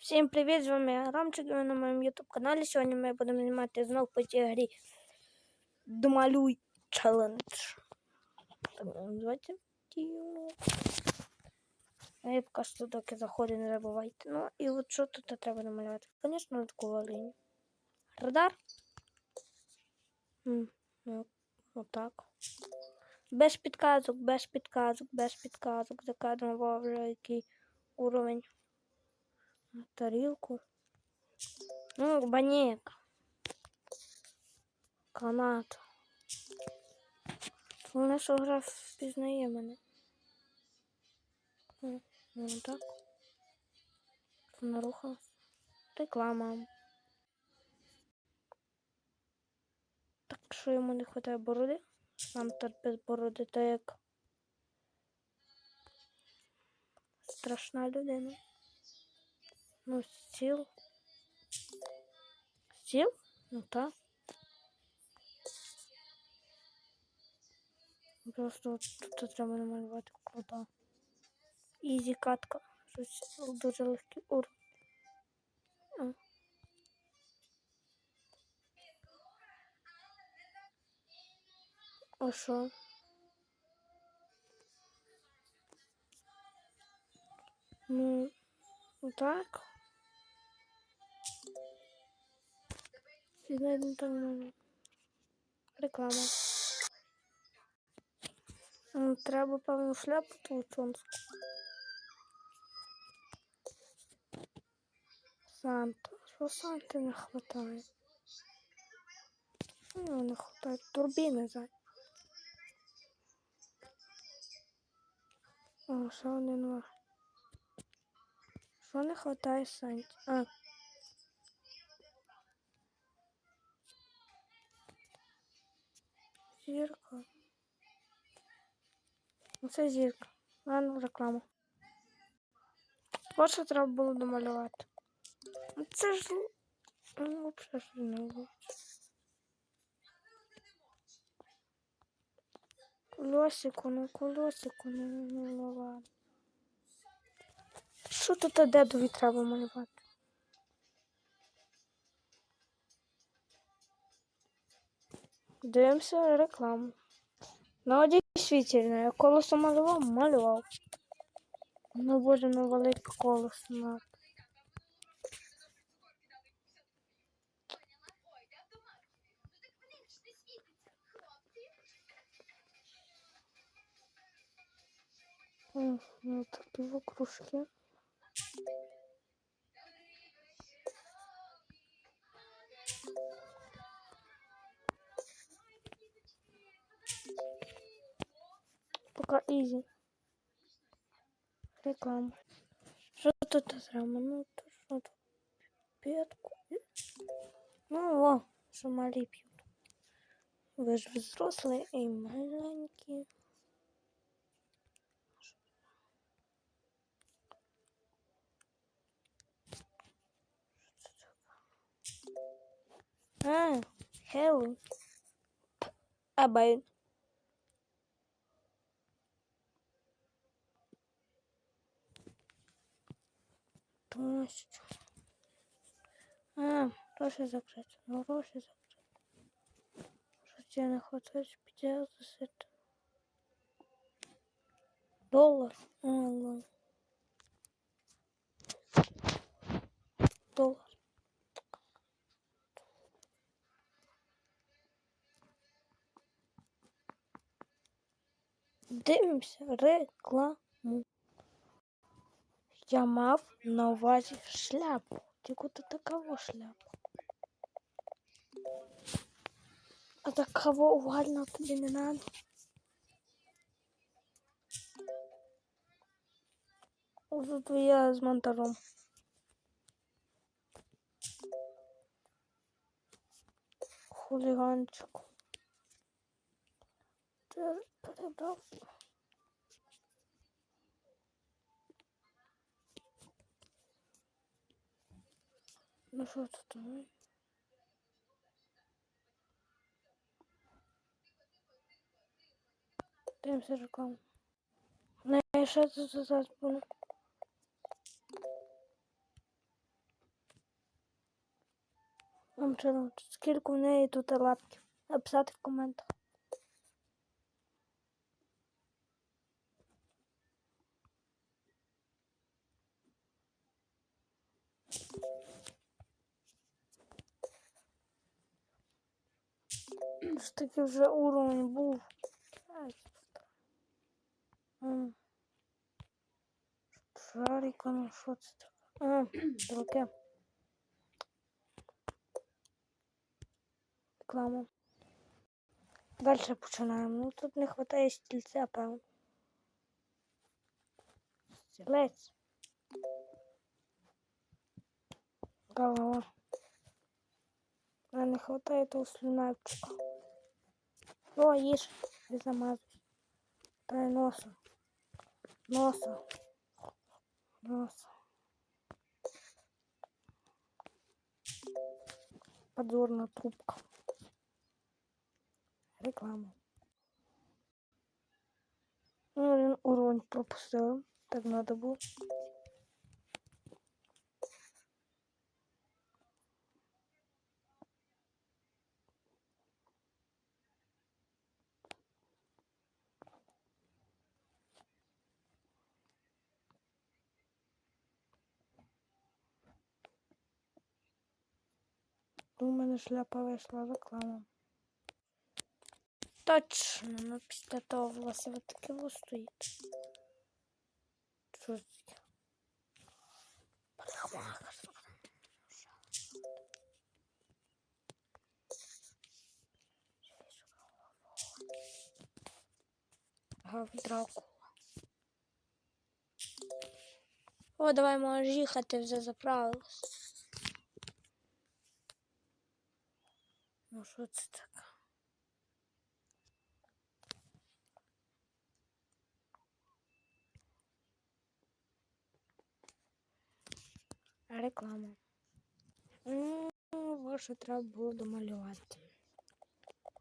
Всім привіт! З вами Рамчик і ви на моєму YouTube каналі. Сьогодні ми будемо знімати знов по цій грі Домалюй челендж. Так називається. Я поки що доки заходить, не забувайте. Ну і от що тут треба намалювати? Звісно, таку лінію. Радар. Ну, отак. Без підказок, без підказок, без підказок. Закадемо вже який уровень. Тарілку. Ну, банєк. Канат. Головне, що гра впізнає мене. Ну, ну так. Вона рухалась. Реклама. Так що йому не вистачає бороди. Тут без бороди, так як страшна людина. Ну, стіл. Стіл? Ну так. Просто от тут треба намалювати круто. Ізі катка. Щось дуже легкий ур. А. А що? Ну, так. Сьогодні там реклама. Треба, певно, шляпу толчонську. Санта. Що Санти не хватає? Ну, не хватає. Турбіни за. О, ще один вар. Що не хватає Санті? А. Зірка. Оце зірка. Ладно, реклама. От що треба було домалювати. Ну, Це ж ну, взагалі не було. Колосику, ну колосику, ну, ну, ну. Що тут дедові треба малювати? Дивимося рекламу. Ну, дійсно, я колесо малював, малював. Ну, боже, ну велике колесо. М, Ну, такі вокружки. Пока ізі. Реклама. Що тут треба? Ну, то що тут? П'ятку. Ну, о, що малі п'ють. Ви ж взрослі і маленькі. А, Хеллоуін. Абай. Точно. А, гроші закрити. Ну, гроші закрити. Що тебе не хватає 50 Доллар. А, ладно. Доллар. Дивимося рекламу. Я мав на увазі шляпу. Тільки то такого шляпу. А такого увального тобі не надо. Тут я з монтажом. Хуліганчик. Ти перебрав. Ну що тут? Дивимося рекламу. Ну, Не, що тут зараз було? Вам чому? Скільки в неї тут лапків? Написати в коментах. Ж таки вже уровень був. Шарика, ну що це таке? А, таке. Реклама. Далі починаємо. Ну тут не вистачає стільця, певно. Стілець. Голова. А не вистачає того слюнавчика. О, їж, замазуй. Дай носа. Носа. Носа. Подзорная трубка. Реклама. Ну, він уровень пропустив. Так надо було. Мене шляпа вийшла реклама. Точно, ну після того власне таке стоїть. Дракула. О, давай можеш їхати, вже заправилась. Ну що це таке? Реклама. М, Ваше треба було домалювати.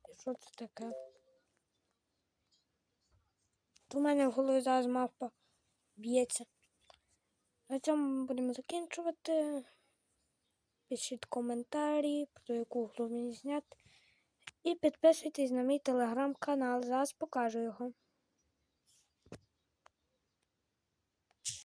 І що це таке? В мене в голові зараз мавпа б'ється. На цьому будемо закінчувати. Пишіть коментарі, про яку гру мені зняти. І підписуйтесь на мій телеграм-канал. Зараз покажу його.